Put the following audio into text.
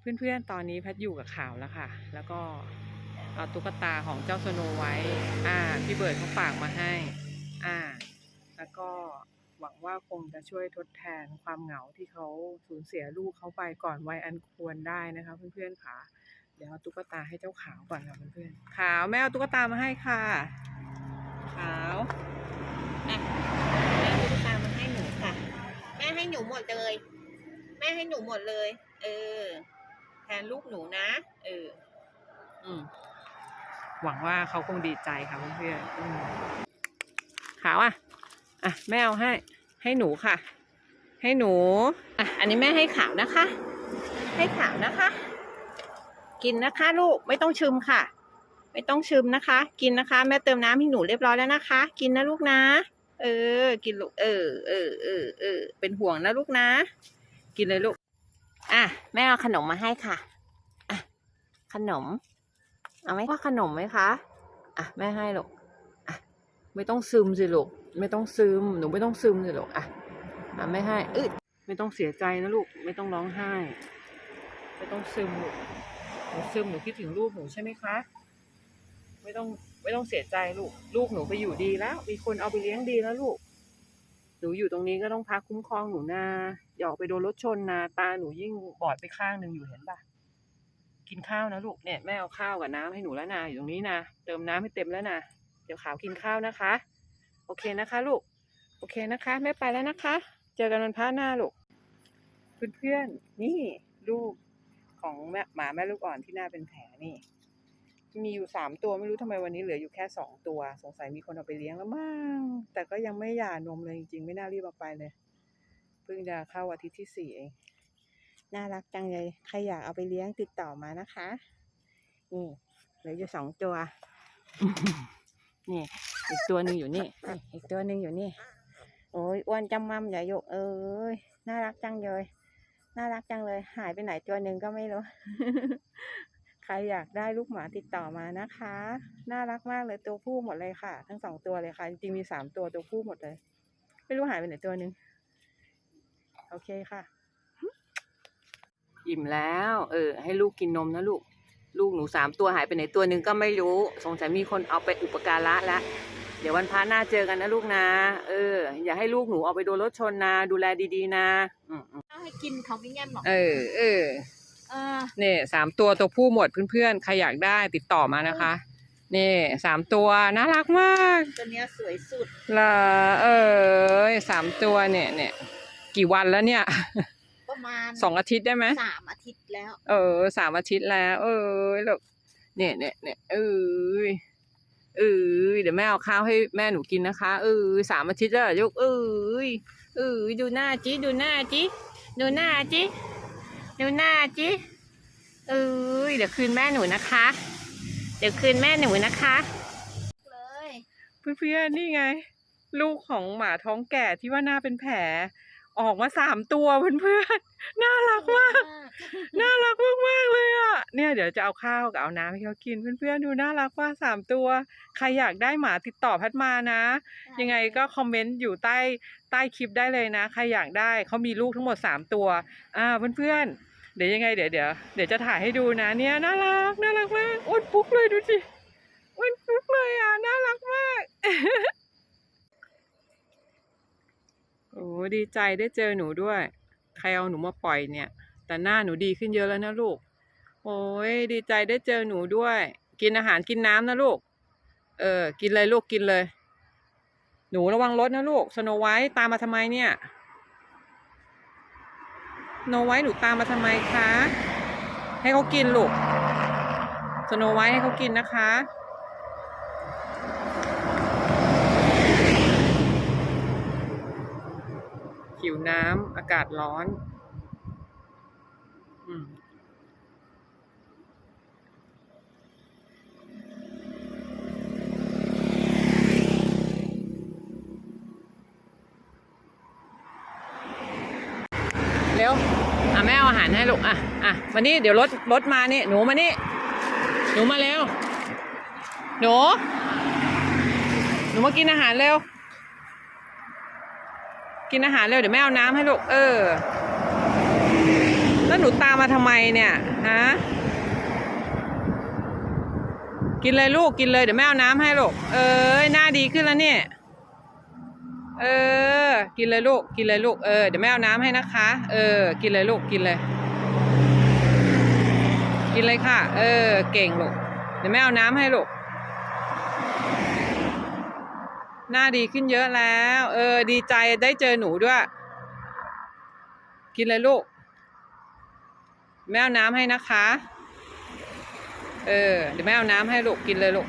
เพื่อนๆ ตอนนี้พทย์อยู่กับข่าวแล้วค่ะ แล้วก็เอาตุ๊กตาของเจ้าสโนไว้ อ่า พี่เบิร์ดเขาฝากมาให้ อ่า แล้วก็หวังว่าคงจะช่วยทดแทนความเหงาที่เขาสูญเสียลูกเขาไปก่อนวัยอันควรได้นะคะเพื่อนๆค่ะ เดี๋ยวเอาตุ๊กตาให้เจ้าขาวก่อนค่ะเพื่อนๆ ขาวแม่เอาตุ๊กตามาให้ค่ะ ขาวอะแม่เอาตุ๊กตามาให้หนูค่ะ แม่ให้หนูหมดเลย แม่ให้หนูหมดเลย เออ นลูกหนูนะ เออ อืม หวังว่าเขาคงดีใจค่ะเพื่อนๆอืมขาวอะ อะ แม่เอาให้ ให้หนูค่ะ ให้หนู อะ อันนี้แม่ให้ขาวนะคะ ให้ขาวนะคะ กินนะคะ ลูก ไม่ต้องชึมค่ะ ไม่ต้องชึมนะคะ กินนะคะ แม่เติมน้ำให้หนูเรียบร้อยแล้วนะคะ กินนะลูกนะ เออ กินลูก เออ เออ เออ เออ เป็นห่วงนะลูกนะ กินเลยลูก อะแม่เอาขนมมาให้ค่ะอะขนม เอาไหมว่าขนมไหมคะอะแม่ให้ลูกอะไม่ต้องซึมสิลูกไม่ต้องซึมหนูไม่ต้องซึมสิลูกอะอะไม่ให้อึดไม่ต้องเสียใจนะลูกไม่ต้องร้องไห้ ไม่ต้องซึมลูกหนูซึมหนูคิดถึงลูกหนูใช่ไหมคะ ไม่ต้องไม่ต้องเสียใจลูก ลูกหนูไปอยู่ดีแล้ว มีคนเอาไปเลี้ยงดีแล้วลูก หนูอยู่ตรงนี้ก็ต้องพักคุ้มครองหนูนา อย่าออกไปโดนรถชนนะตาหนูยิ่งบอดไปข้างหนึ่งอยู่เห็นปะกินข้าวนะลูกเนี่ยแม่เอาข้าวกับน้ำให้หนูแล้วนะอยู่ตรงนี้นะเติมน้ำให้เต็มแล้วนะเดี๋ยวขาวกินข้าวนะคะ โอเคนะคะ ลูก โอเคนะคะ แม่ไปแล้วนะคะ เจอกันวันพระหน้าลูกเพื่อนๆนี่ลูกของแม่หมาแม่ลูกอ่อนที่หน้าเป็นแผลนี่ มีอยู่สามตัวไม่รู้ทำไมวันนี้เหลืออยู่แค่สองตัว สงสัยมีคนเอาไปเลี้ยงแล้วมั้งแต่ก็ยังไม่หย่านมเลยจริงๆ ไม่น่ารีบเอาไปเลย พิ่งจะเข้าอาทิตย์ที่สี่เอง น่ารักจังเลย ใครอยากเอาไปเลี้ยงติดต่อมานะคะ นี่เหลืออยู่สองตัว นี่ อีกตัวหนึ่งอยู่นี่ อีกตัวหนึ่งอยู่นี่ โอ้ยอ้วนจำมั่มอย่โยกเอ้ย น่ารักจังเลย น่ารักจังเลย หายไปไหนตัวหนึ่งก็ไม่รู้ ใครอยากได้ลูกหมาติดต่อมานะคะ น่ารักมากเลยตัวผู้หมดเลยค่ะ ทั้งสองตัวเลยค่ะ จริงๆมีสามตัวตัวผู้หมดเลย ไม่รู้หายไปไหนตัวหนึ่ง โอเคค่ะอิ่มแล้ว เออ ให้ลูกกินนมนะลูก ลูกหนูสามตัวหายไปไหนตัวหนึ่งก็ไม่รู้ สงสัยมีคนเอาไปอุปการะแล้วเดี๋ยววันพระหน้าเจอกันนะลูกนะ เออ อย่าให้ลูกหนูเอาไปโดนรถชนนะ ดูแลดีๆนะอืมเอาให้กินเขาไม่งั้นหรอกเออเออ เออเนี่ยสามตัวตัวผู้หมดเพื่อนๆ ใครอยากได้ติดต่อมานะคะนี่สามตัวน่ารักมาก ตัวเนี้ยสวยสุดละเออสามตัวเนี่ยเนี่ย กี่วันแล้วเนี่ย ประมาณสองอาทิตย์ได้ไหมสามอาทิตย์แล้ว เออสามอาทิตย์แล้ว เออลูกเนี่ยเนี่ยเนี่ยเออเออเดี๋ยวแม่เอาข้าวให้แม่หนูกินนะคะ เออสามอาทิตย์แล้วเหรอลูกเออเออดูหน้าจิดูหน้าจิดูหน้าจิดูหน้าจิเออเดี๋ยวคืนแม่หนูนะคะ เดี๋ยวคืนแม่หนูนะคะเลยเพื่อนๆนี่ไง ลูกของหมาท้องแก่ที่ว่าหน้าเป็นแผล ออกมาสามตัวเพื่อนๆ น่ารักมาก น่ารักมากๆเลยอะ เนี่ยเดี๋ยวจะเอาข้าวกับเอาน้ำให้เขากินเพื่อนๆ ดูน่ารักมากสามตัว ใครอยากได้หมาติดต่อแพัดมานะ ยังไงก็คอมเมนต์อยู่ใต้ใต้คลิปได้เลยนะ ใครอยากได้เขามีลูกทั้งหมดสามตัว อ่าเพื่อนๆ เดี๋ยวยังไงเดี๋ยวเดี๋ยวเดี๋ยวจะถ่ายให้ดูนะ เนี่ยน่ารักน่ารักมากอ้วนปุ๊กเลยดูสิอ้วนปุ๊กเลยอะน่ารักมาก โอ้ดีใจได้เจอหนูด้วย ใครเอาหนูมาปล่อยเนี่ย แต่หน้าหนูดีขึ้นเยอะแล้วนะลูก โอ้ยดีใจได้เจอหนูด้วย กินอาหารกินน้ำนะลูก เออ กินเลยลูกกินเลย หนูระวังรถนะลูก สโนไวท์ตามมาทำไมเนี่ยโนไวท์หนูตามมาทำไมคะ ให้เขากินลูก สโนไวท์ให้เขากินนะคะ น้ำอากาศร้อนอืมเร็ว อะแม่เอาอาหารให้ลูก อะ อะ มานี่ เดี๋ยวรถ รถมานี่ หนูมานี่ หนูมาเร็ว หนู หนูมากินอาหารเร็ว กินอาหารเร็วเดี๋ยวแม่เอาน้ำให้ลูกเออ แล้วหนูตามมาทำไมเนี่ยฮะกินเลยลูกกินเลยเดี๋ยวแม่เอาน้ำให้ลูกเอ้ยหน้าดีขึ้นแล้วเนี่ยเออ กินเลยลูก กินเลยลูก เออ เดี๋ยวแม่เอาน้ำให้นะคะ เออ กินเลยลูก กินเลย กินเลยค่ะ เออ เก่งลูก เดี๋ยวแม่เอาน้ำให้ลูก หน้าดีขึ้นเยอะแล้ว เออ ดีใจได้เจอหนูด้วย กินเลยลูก แม่เอาน้ำให้นะคะ เออ เดี๋ยวแม่เอาน้ำให้ลูกกินเลยลูก